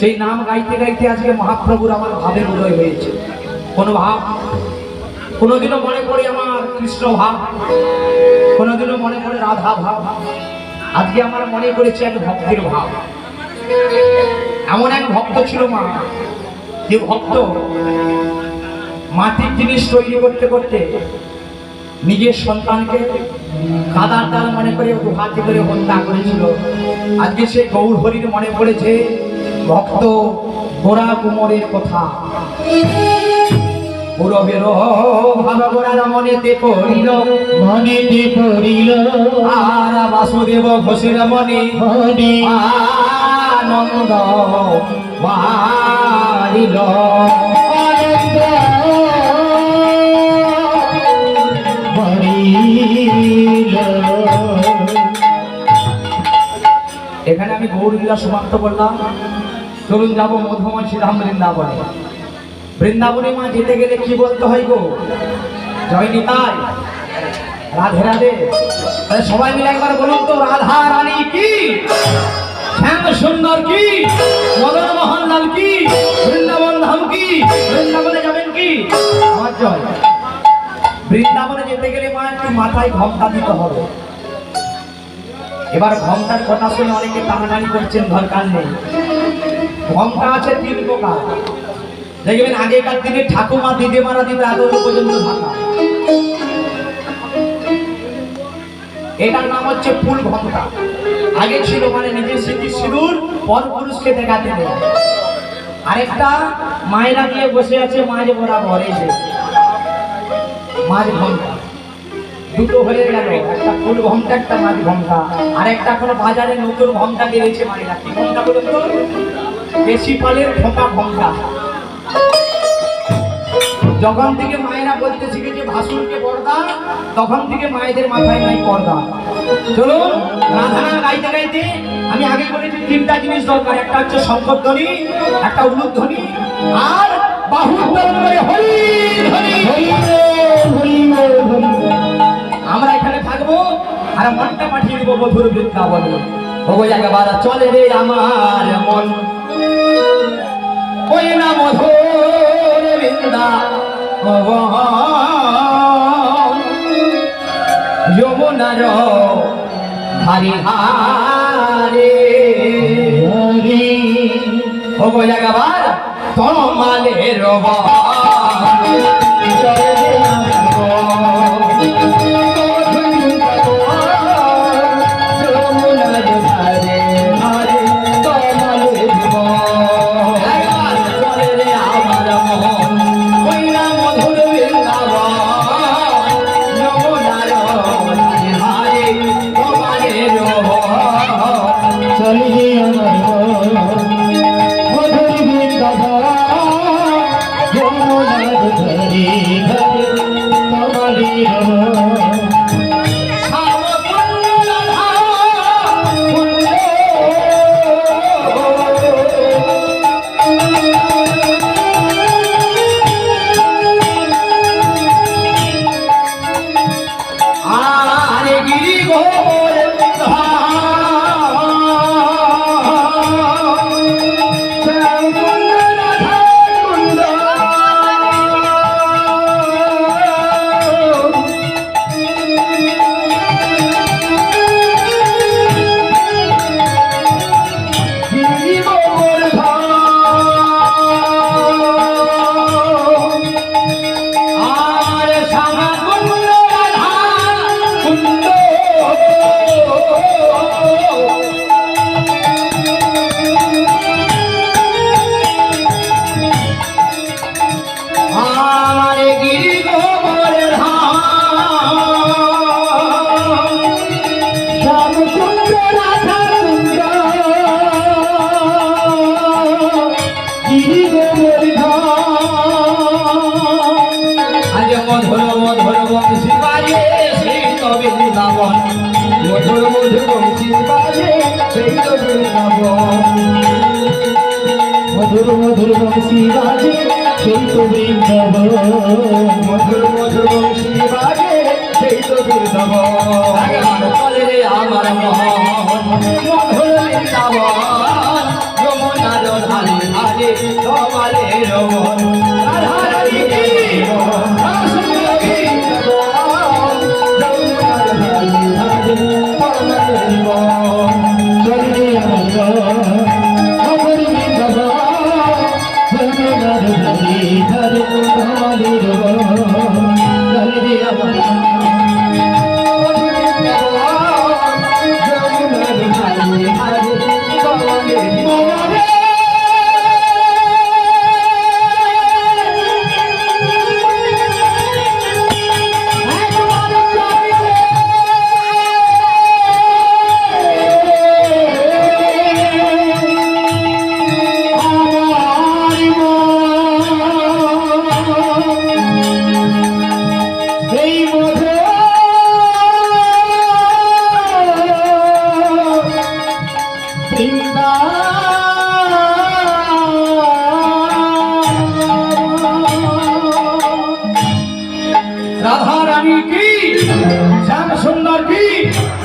সেই নাম গাইতে গাইতে আজকে মহাপ্রভুর আমার ভাবের উদয় হয়েছে। কোনো ভাব? কোনোদিনও মনে পড়ে আমার কৃষ্ণ ভাব? কোনোদিনও মনে পড়ে রাধা ভাব? আজকে আমার মনে করেছে এক ভক্তির ভাব। এমন এক ভক্ত ছিল মা। যে ভক্ত মাটির জিনিস তৈরি করতে করতে নিজের সন্তানকে কাদার ডাল মনে করে হাতে করে হত্যা করেছিল। আজকে সে গৌর হরির মনে পড়েছে ভক্ত গোড়া কুমোরের কথা। পুরবের ভালো গোড়ার মনেতে পড়িল। মনেতে পড়িল। আর বাসুদেব ঘোষের মনে মনে আনন্দ বাড়িল। আনন্দ ভরিল এখানে আমি গৌরীলা সমাপ্ত করলাম। চলুন যাব মধুময় শ্রীরাম বৃন্দাবনে। বৃন্দাবনে মা যেতে গেলে কি বলতে হয় গো? জয় নিতাই রাধে রাধে। সবাই মিলে একবার বলুন তো, রাধা রানী কি? শ্যাম সুন্দর কি? মদন মোহন লাল কি? বৃন্দাবন ধাম কি? বৃন্দাবনে যাবেন কি? আমার জয়। বৃন্দাবনে যেতে গেলে মা একটু মাথায় ঘমটা দিতে হবে। এবার ঘমটার কথা শুনে অনেকে টানাটানি করছেন, দরকার নেই। ঘমটা আছে তিন প্রকার। দেখবেন আগেকার দিনে ঠাকুমা দিদিমারা দিতে আদৌ পর্যন্ত থাকা। এটার নাম হচ্ছে ফুল ঘমটা আগে ছিল মানে নিজের স্মৃতি সিঁদুর, পর পুরুষকে দেখাতে নেই আরেকটা মায়েরা গিয়ে বসে আছে, মাঝ বরাবর ঘরে যে। মাঝ ঘণ্টা দুটো হয়ে গেল, একটা ফুল ঘণ্টা একটা মাঝ ঘণ্টা আর একটা কোনো বাজারে নতুন ঘণ্টা বেরিয়েছে মায়েরা। কি ঘণ্টা বলুন তো? বেশি পালের ফোঁকা যখন থেকে মায়েরা বলতে শিখেছে ভাসুরকে পর্দা, তখন থেকে মায়েদের মাথায় নাই পর্দা। চলুন রাধানা গাইতে গাইতে আমি আগে বলেছি তিনটা জিনিস দরকার। একটা হচ্ছে শঙ্করধ্বনি একটা উলুক ধ্বনি, আর হরিল আমরা এখানে থাকব আর মনটা পাঠিয়ে দিব মধুর বৃন্দাবন। ওগো জায়গা চলে রে আমার মন। ওই না মধুর বৃন্দা যমুনার হারে হরি ওগো জায়গা তোমালের রবা। মধুর বংশী বাজে সেই তো বৃন্দাবন মধুর বংশী বাজে সেই তো বৃন্দাবন মধুর মধুর বংশী বাজে সেই তো বৃন্দাবন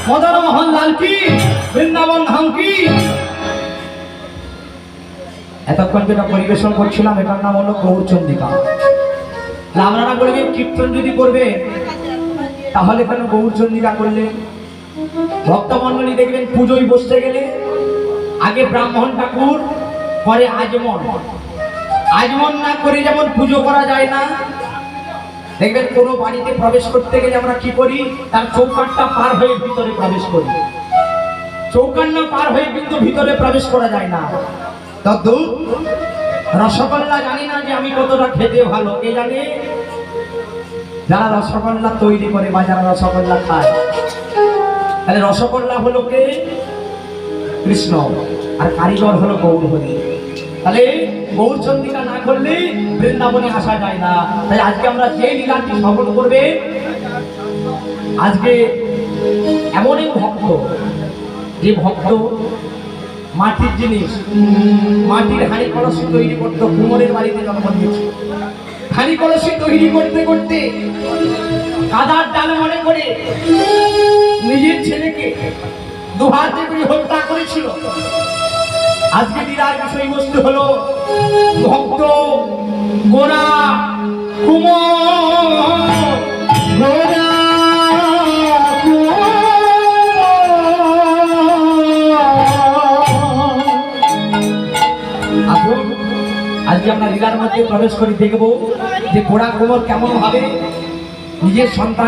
মদন মোহন লাল কি? বৃন্দাবন ধাম কি? এতক্ষণ যেটা পরিবেশন করছিলাম, এটার নাম হলো গৌরচন্দিকা আপনারা বলবেন, কীর্তন যদি করবে, তাহলে কেন গৌরচন্দিকা করলে? ভক্তমণ্ডলী দেখবেন, পুজোয় বসতে গেলে আগে ব্রাহ্মণ ঠাকুর, পরে আজমন। আজমন না করে যেমন পুজো করা যায় না দেখবেন কোনো বাড়িতে প্রবেশ করতে গেলে আমরা কি করি? তার চৌকাটটা পার হয়ে ভিতরে প্রবেশ করি। চৌকান্না পার হয়ে কিন্তু ভিতরে প্রবেশ করা যায় না। তদ্দু রসগোল্লা জানি না যে আমি কতটা খেতে ভালো, কে জানে? যারা রসগোল্লা তৈরি করে বা যারা রসগোল্লা খায়। তাহলে রসগোল্লা হলো কে? কৃষ্ণ। আর কারিগর হলো গৌর হরি তাহলে গৌর চন্দিকা না করলে বৃন্দাবনে আসা যায় না। তাই আজকে আমরা যে লীলাটি সফল করবে, আজকে এমন এক ভক্ত, যে ভক্ত মাটির জিনিস, মাটির হাঁড়ি কলসি তৈরি করতো কুমোরের বাড়িতে জন্ম দিয়েছে হাঁড়ি কলসি তৈরি করতে করতে কাদার ডাল মনে করে নিজের ছেলেকে দুহাত করে হত্যা করেছিল। আজকে বিরাট বিষয়বস্তু হলো ভক্ত, গোরা, কুমোর। আজকে আমরা লীলার মধ্যে প্রবেশ করে দেখব যে গোড়া কোমর কেমন হবে নিজের সন্তান